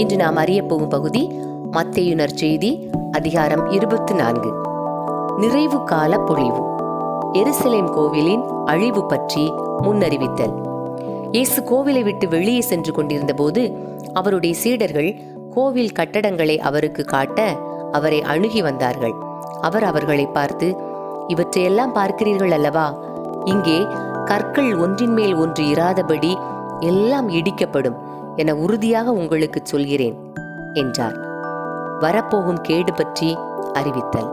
இன்று நாம் அறிய போகும் பகுதி மத்தையுணர் செய்தி அதிகாரம் இருபத்தி நான்கு. நிறைவு கால பொழிவு. எருசலேம் கோவிலின் அழிவு பற்றி முன்னறிவித்தல். இயேசு கோவிலை விட்டு வெளியே சென்று கொண்டிருந்த போது அவருடைய சீடர்கள் கோவில் கட்டடங்களை அவருக்கு காட்ட அவரை அணுகி வந்தார்கள். அவர் அவர்களை பார்த்து இவற்றையெல்லாம் பார்க்கிறீர்கள் அல்லவா? இங்கே கற்கள் ஒன்றின் மேல் ஒன்று இராதபடி எல்லாம் இடிக்கப்படும். என உறுதியாக உங்களுக்கு சொல்கிறேன் என்றார். வரப்போகும் கேடு பற்றி அறிவித்தல்.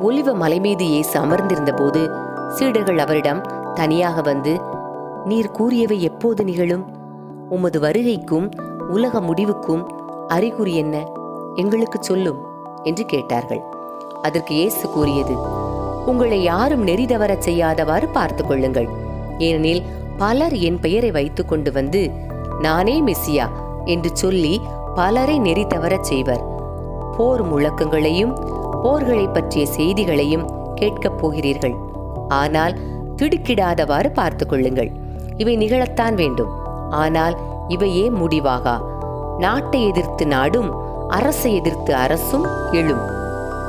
ஒலிவ மலை மீது இயேசு அமர்ந்திருந்த போது சீடர்கள் அவரிடம் தனியாக வந்து நீர் கூறியவை எப்போது நிகழும்? உமது வருகைக்கும் உலக முடிவுக்கும் அறிகுறி என்ன? எங்களுக்கு சொல்லும் என்று கேட்டார்கள். அதற்கு இயேசு கூறியது உங்களை யாரும் நெறி தவறச் செய்யாதவாறு பார்த்து கொள்ளுங்கள். ஏனெனில் பலர் என் பெயரை வைத்துக் கொண்டு வந்து நானே மெஸ்ஸியா என்று சொல்லி பலரை நெறி தவறச் செய்வர். போர் முழக்கங்களையும் போர்களை பற்றிய செய்திகளையும் கேட்கப் போகிறீர்கள். ஆனால் திடுக்கிடாதவாறு பார்த்து கொள்ளுங்கள். இவை நிகழத்தான் வேண்டும். ஆனால் இவையே முடிவாகா? நாட்டை எதிர்த்து நாடும் அரசை எதிர்த்து அரசும் எழும்.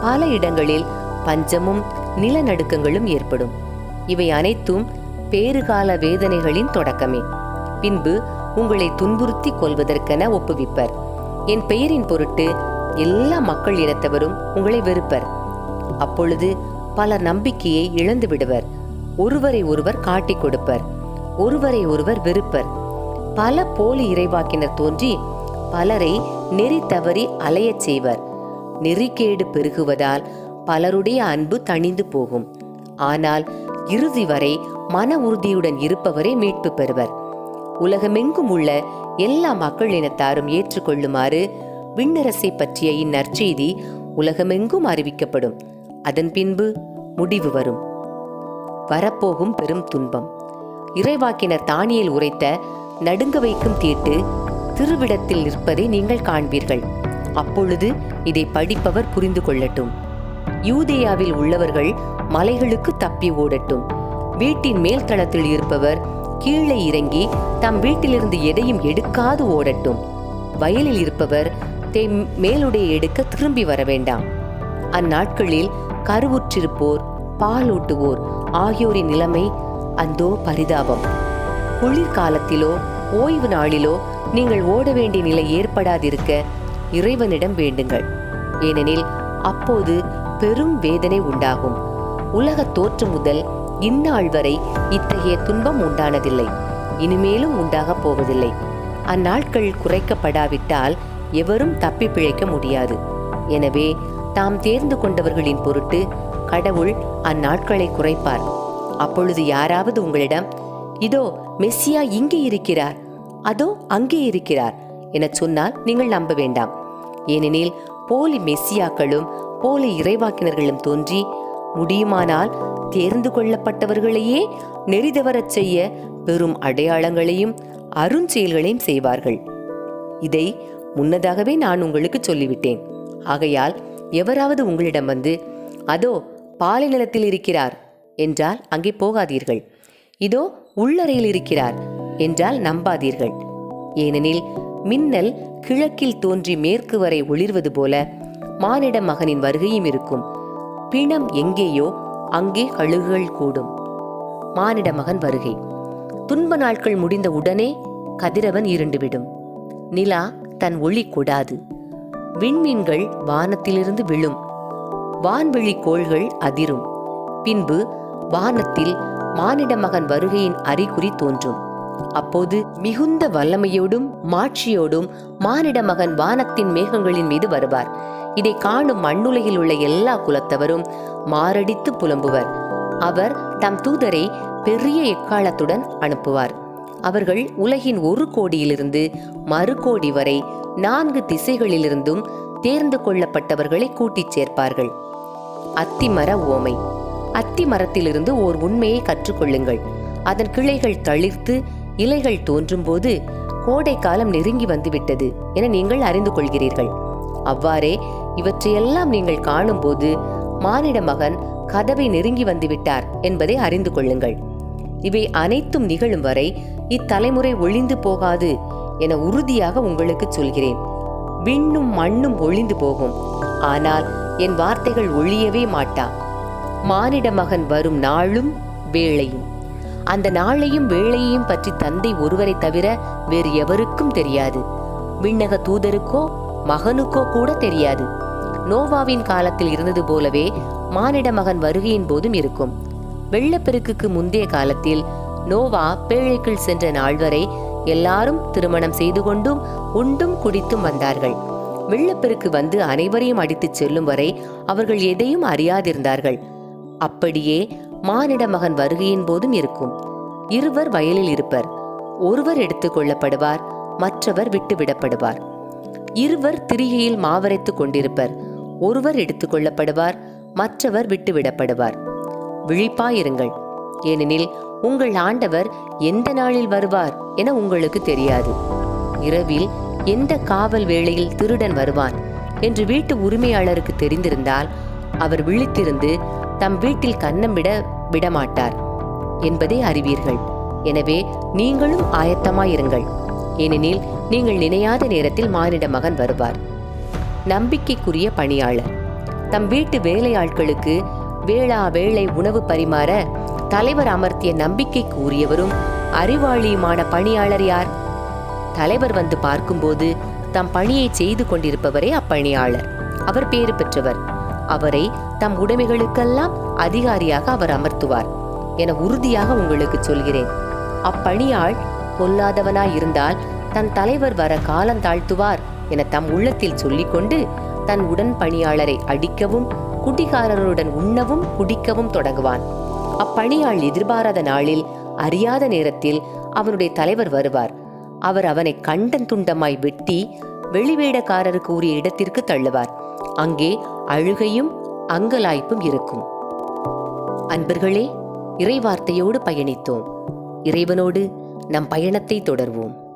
பல இடங்களில் பஞ்சமும் நிலநடுக்கங்களும் ஏற்படும். இவை அனைத்தும் பேறுகால வேதனைகளின் தொடக்கமே. பின்பு உங்களை துன்புறுத்தி கொள்வதற்கென ஒப்புவிப்பர். என் பெயரின் பொருட்டு எல்லா மக்கள் இனத்தவரும் உங்களை வெறுப்பர். அப்பொழுது பலர் நம்பிக்கையை இழந்து விடுவர். ஒருவரை ஒருவர் காட்டிக் கொடுப்பர். ஒருவரை ஒருவர் வெறுப்பர். பல போலி இறைவாக்கினர் தோன்றி பலரை நெறி தவறி அலையச் செய்வர். நெறிக்கேடு பெருகுவதால் பலருடைய அன்பு தணிந்து போகும். ஆனால் இறுதி வரை மன உறுதியுடன் இருப்பவரே மீட்பு பெறுவர். உலகமெங்கும் உள்ள எல்லா மக்கள் இனத்தாரும் ஏற்றுக்கொள்ளுமாறு விண்ணரசை பற்றிய இந்நற்செய்தி உலகமெங்கும் அறிவிக்கப்படும். அதன் பின்பு முடிவு வரும். வரப்போகும் பெரும் துன்பம். இறைவாக்கினர் தானியல் உரைத்த நடுங்க வைக்கும் தீட்டு திருவிடத்தில் நிற்பதை நீங்கள் காண்பீர்கள். அப்பொழுது இதை படிப்பவர் புரிந்து கொள்ளட்டும். யூதேயாவில் உள்ளவர்கள் மலைகளுக்கு தப்பி ஓடட்டும். வீட்டின் மேல் தளத்தில் இருப்பவர் கீழே இறங்கி தம் வீட்டிலிருந்து எதையும் எடுக்காது ஓடட்டும். வயலில் இருப்பவர் தே மேலுடைய எடுக்க திரும்பி வர வேண்டாம். அந்நாட்களில் கருவுற்றிருப்போர் பாலூட்டுவோர் ஆகியோரின் நிலைமை அந்தோ பரிதாபம். குளிர்காலத்திலோ ஓய்வு நாளிலோ நீங்கள் ஓட வேண்டிய நிலை ஏற்படாதிருக்க இறைவனிடம் வேண்டுங்கள். ஏனெனில் அப்போது பெரும் வேதனை உண்டாகும். உலக தோற்றம் முதல் இந்நாள் வரை இத்தகைய துன்பம் உண்டானதில்லை. இனிமேலும் உண்டாகப் போவதில்லை. அந்நாட்கள் குறைக்கப்படாவிட்டால் எவரும் தப்பி பிழைக்க முடியாது. எனவே தாம் தேர்ந்து கொண்டவர்களின் பொருட்டு கடவுள் அந்நாட்களை குறைப்பார். அப்பொழுது யாராவது உங்களிடம் இதோ மெஸ்ஸியா இங்கே இருக்கிறார். அதோ அங்கே இருக்கிறார் எனச் சொன்னால் நீங்கள் நம்ப வேண்டாம். ஏனெனில் போலி மெஸ்ஸியாக்களும் போலி இறைவாக்கினர்களும் தோன்றி முடியுமானால் தேர்ந்து கொள்ளப்பட்டவர்களையே நெறிதவரச் செய்ய பெரும் அடையாளங்களையும் அருஞ்செயல்களையும் செய்வார்கள். இதை முன்னதாகவே நான் உங்களுக்கு சொல்லிவிட்டேன். ஆகையால் எவராவது உங்களிடம் வந்து அதோ பாலை நிலத்தில் இருக்கிறார் என்றால் அங்கே போகாதீர்கள். இதோ உள்ளறையில் இருக்கிறார் என்றால் நம்பாதீர்கள். ஏனெனில் மின்னல் கிழக்கில் தோன்றி மேற்கு வரை ஒளிர்வது போல மானிட மகனின் வருகையும் இருக்கும். பிணம் எங்கேயோ அங்கே கழுகுகள் கூடும். மானிட மகன் வருகை. துன்ப நாட்கள் முடிந்த உடனே கதிரவன் இருண்டுவிடும். நிலா தன் ஒளி கொடாது. விண்மீன்கள் வானத்திலிருந்து விழும். வான்வெளி கோள்கள் அதிரும். பின்பு வானத்தில் மானிட மகன் வருகையின் அறிகுறி தோன்றும். அப்போது மிகுந்த வல்லமையோடும் மாட்சியோடும் மானிட மகன் வானத்தின் மேகங்களின் மீது வருவார். இதை காணும் மண்ணுலகில் உள்ள எல்லா குலத்தவரும் மாரடித்து புலம்புவர். அவர் தம் தூதரை பெரிய எக்காலத்துடன் அனுப்புவார். அவர்கள் உலகின் ஒரு கோடியிலிருந்து மறு கோடி வரை நான்கு திசைகளிலிருந்தும் தேர்ந்து கொள்ளப்பட்டவர்களை கூட்டிச் சேர்ப்பார்கள். அத்திமர ஓமை. அத்தி மரத்திலிருந்து ஓர் உண்மையை கற்றுக்கொள்ளுங்கள். அதன் கிளைகள் தளிர்த்து இலைகள் தோன்றும்போது கோடை காலம் நெருங்கி வந்துவிட்டது என நீங்கள் அறிந்து கொள்கிறீர்கள். அவ்வாறே இவற்றையெல்லாம் நீங்கள் காணும்போது மானிட மகன் கதவை நெருங்கி வந்துவிட்டார் என்பதை அறிந்து கொள்ளுங்கள். இவை அனைத்தும் நிகழும் வரை இத்தலைமுறை ஒளிந்து போகாது என உறுதியாக உங்களுக்கு சொல்கிறேன். விண்ணும் மண்ணும் ஒளிந்து போகும். ஆனால் என் வார்த்தைகள் ஒழியவே மாட்டா. மானிட மகன் வரும் நாளும் வேளையும். அந்த நாளையும் வேளையையும் பற்றி தந்தை ஒருவரை தவிர வேறு எவருக்கும் தெரியாது. விண்ணக தூதருக்கோ மகனுக்கோ கூட தெரியாது. நோவாவின் காலத்தில் இருந்தது போலவே மானிட மகன் வருகையின் போதும் இருக்கும். வெள்ளப்பெருக்குக்கு முந்தைய காலத்தில் நோவா பேழைக்குள் சென்ற நாள் வரை எல்லாரும் திருமணம் செய்து கொண்டும் உண்டும் குடித்தும் வந்தார்கள். வெள்ளப்பெருக்கு வந்து அனைவரையும் அடித்துச் செல்லும் வரை அவர்கள் எதையும் அறியாதிருந்தார்கள். அப்படியே மானிட மகன் வருகையின் போதும் இருக்கும். இருவர் வயலில் இருப்பர். ஒருவர் எடுத்துக் கொள்ளப்படுவார் மற்றவர் விட்டுவிடப்படுவார். இருவர் திரிகையில் மாவரைத்துக் கொண்டிருப்பர். ஒருவர் எடுத்துக் கொள்ளப்படுவார் மற்றவர் விட்டுவிடப்படுவார். விழிப்பாயிருங்கள். ஏனெனில் உங்கள் ஆண்டவர் எந்த நாளில் வருவார் என உங்களுக்கு தெரியாது. இரவில் எந்த காவல் வேளையில் திருடன் வருவான் என்று வீட்டு உரிமையாளருக்கு தெரிந்திருந்தால் அவர் விழித்திருந்து தம் வீட்டில் கன்னம் விட விடமாட்டார் என்பதை அறிவீர்கள். எனவே நீங்களும் ஆயத்தமாயிருங்கள். ஏனெனில் நீங்கள் நினையாத நேரத்தில் மானிட மகன் வருவார். நம்பிக்கைக்குரிய பணியாளர். தம் வீட்டு வேலையாட்களுக்கு வேளா வேளை உணவு பரிமாற தலைவர் அமர்த்திய நம்பிக்கைக்கு உரியவரும் அறிவாளியுமான பணியாளர் யார்? தலைவர் வந்து பார்க்கும்போது தம் பணியை செய்து கொண்டிருப்பவரே அப்பணியாளர். அவர் பேறு பெற்றவர். அவரை தம் உடைமைகளுக்கெல்லாம் அதிகாரியாக அவர் அமர்த்துவார் என உறுதியாக உங்களுக்கு சொல்கிறேன். அப்பணியாள் பொல்லாதவனாய் இருந்தால் தன் தலைவர் வர காலம் தாழ்த்துவார் என தம் உள்ளத்தில் சொல்லிக்கொண்டு தன் உடன் பணியாளரை அடிக்கவும் குடிகாரருடன் உண்ணவும் குடிக்கவும் தொடங்குவான். அப்பணியாள் எதிர்பாராத நாளில் அறியாத நேரத்தில் அவனுடைய தலைவர் வருவார். அவர் அவனை கண்டன் துண்டமாய் வெட்டி வெளிவேடக்காரருக்கு உரிய இடத்திற்கு தள்ளுவார். அங்கே அழுகையும் அங்கலாய்ப்பும் இருக்கும். அன்பர்களே இறைவார்த்தையோடு பயணித்தோம். இறைவனோடு நம் பயணத்தை தொடர்வோம்.